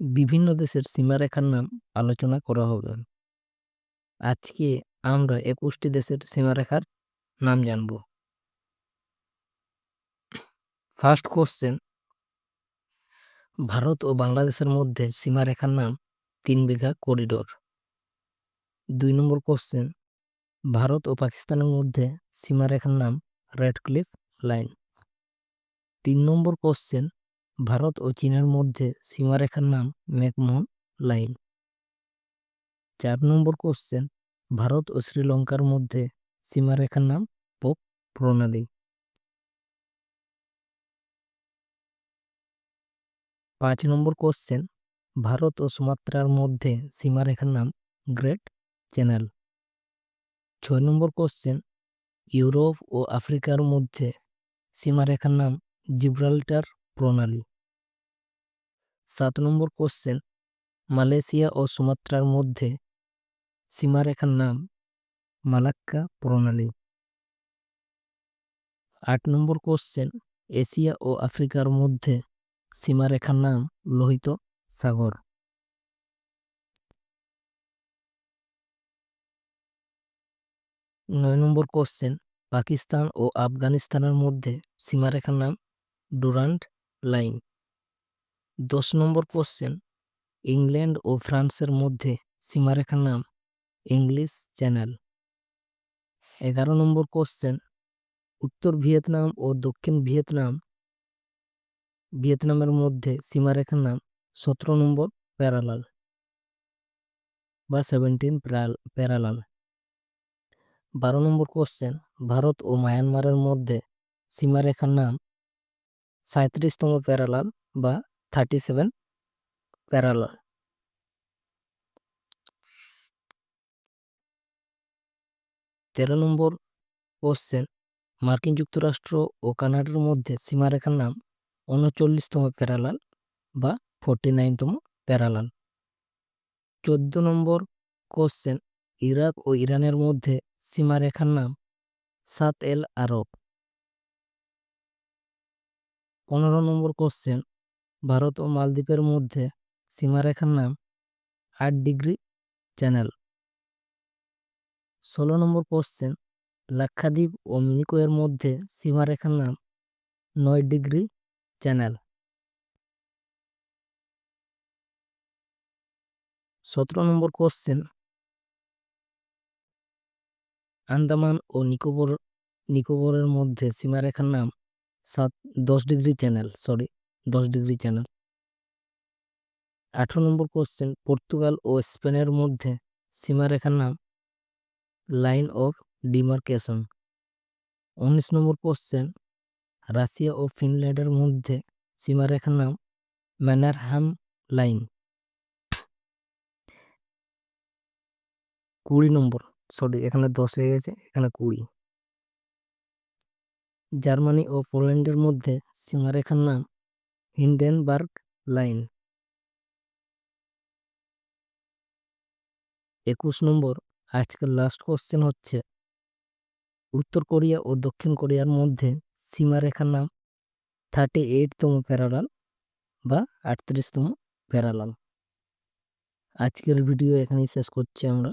বিভিন্ন দেশের সীমারেখার নাম আলোচনা করা হবে। আজকে আমরা একুশটি দেশের সীমারেখার নাম জানব। ফার্স্ট কোশ্চেন ভারত ও বাংলাদেশের মধ্যে সীমারেখার নাম তিন বিঘা করিডোর দুই নম্বর কোশ্চেন ভারত ও পাকিস্তানের মধ্যে সীমারেখার নাম রেড ক্লিফ লাইন তিন নম্বর কোশ্চেন ভারত ও চীনের মধ্যে সীমারেখার নাম ম্যাকমোহন লাইন। চার নম্বর কোশ্চেন ভারত ও শ্রীলঙ্কার মধ্যে সীমারেখার নাম পোপ প্রণালী। পাঁচ নম্বর কোশ্চেন ভারত ও সুমাত্রার মধ্যে সীমারেখার নাম গ্রেট চ্যানেল। ছয় নম্বর কোশ্চেন ইউরোপ ও আফ্রিকার মধ্যে সীমারেখার নাম জিব্রাল্টার প্রণালী। সাত নম্বর কোশ্চেন মালয়েশিয়া ও সুমাত্রার মধ্যে সীমারেখার নাম মালাক্কা প্রণালী। আট নম্বর কোশ্চেন এশিয়া ও আফ্রিকার মধ্যে সীমারেখার নাম লোহিত সাগর। নয় নম্বর কোশ্চেন পাকিস্তান ও আফগানিস্তানের মধ্যে সীমারেখার নাম ডুরান্ড লাইন। দশ নম্বর কোশ্চেন ইংল্যান্ড ও ফ্রান্সের মধ্যে সীমারেখার নাম ইংলিশ চ্যানেল এগারো নম্বর কোশ্চেন উত্তর ভিয়েতনাম ও দক্ষিণ ভিয়েতনাম, ভিয়েতনামের মধ্যে সীমারেখার নাম সতেরো নম্বর প্যারালাল বা সেভেন্টিন প্যারালাল বারো নম্বর কোশ্চেন ভারত ও মায়ানমারের মধ্যে সীমারেখার নাম সাঁত্রিশতম প্যারালাল বা থার্টি সেভেন প্যারালাল। তেরো নম্বর কোশ্চেন, মার্কিন যুক্তরাষ্ট্র ও কানাডার মধ্যে সীমারেখার নাম উনচল্লিশতম প্যারালাল বা ফোরটি নাইনতম প্যারালাল। চোদ্দ নম্বর কোশ্চেন, ইরাক ও ইরানের মধ্যে সীমারেখার নাম সাত এল আরব। পনেরো নম্বর কোশ্চেন ভারত ও মালদ্বীপের মধ্যে সীমারেখার নাম আট ডিগ্রি চ্যানেল। ষোলো নম্বর কোশ্চেন, লাক্ষাদ্বীপ ও মিনিকোয়ের মধ্যে সীমারেখার নাম নয় ডিগ্রি চ্যানেল। সতেরো নম্বর কোশ্চেন, আন্দামান ও নিকোবর, নিকোবরের মধ্যে সীমারেখার নাম সাত, দশ ডিগ্রি চ্যানেল, সরি দশ ডিগ্রি চ্যানেল আঠারো নম্বর কোশ্চেন পর্তুগাল ও স্পেনের মধ্যে সীমারেখার নাম লাইন অফ ডিমার্কেশন উনিশ নম্বর কোশ্চেন রাশিয়া ও ফিনল্যান্ডের মধ্যে সীমারেখার নাম ম্যানারহ্যাম লাইন কুড়ি নম্বর সরি এখানে দশ হয়ে গেছে, এখানে কুড়ি। জার্মানি ও পোল্যান্ডের মধ্যে সীমারেখার নাম হিন্ডেনবার্গ লাইন একুশ নম্বর, আজকের লাস্ট কোশ্চেন হচ্ছে, উত্তর কোরিয়া ও দক্ষিণ কোরিয়ার মধ্যে সীমারেখার নাম থার্টি এইটতম প্যারালাল বা আটত্রিশতম প্যারালাল আজকের ভিডিও এখানেই শেষ করছি আমরা।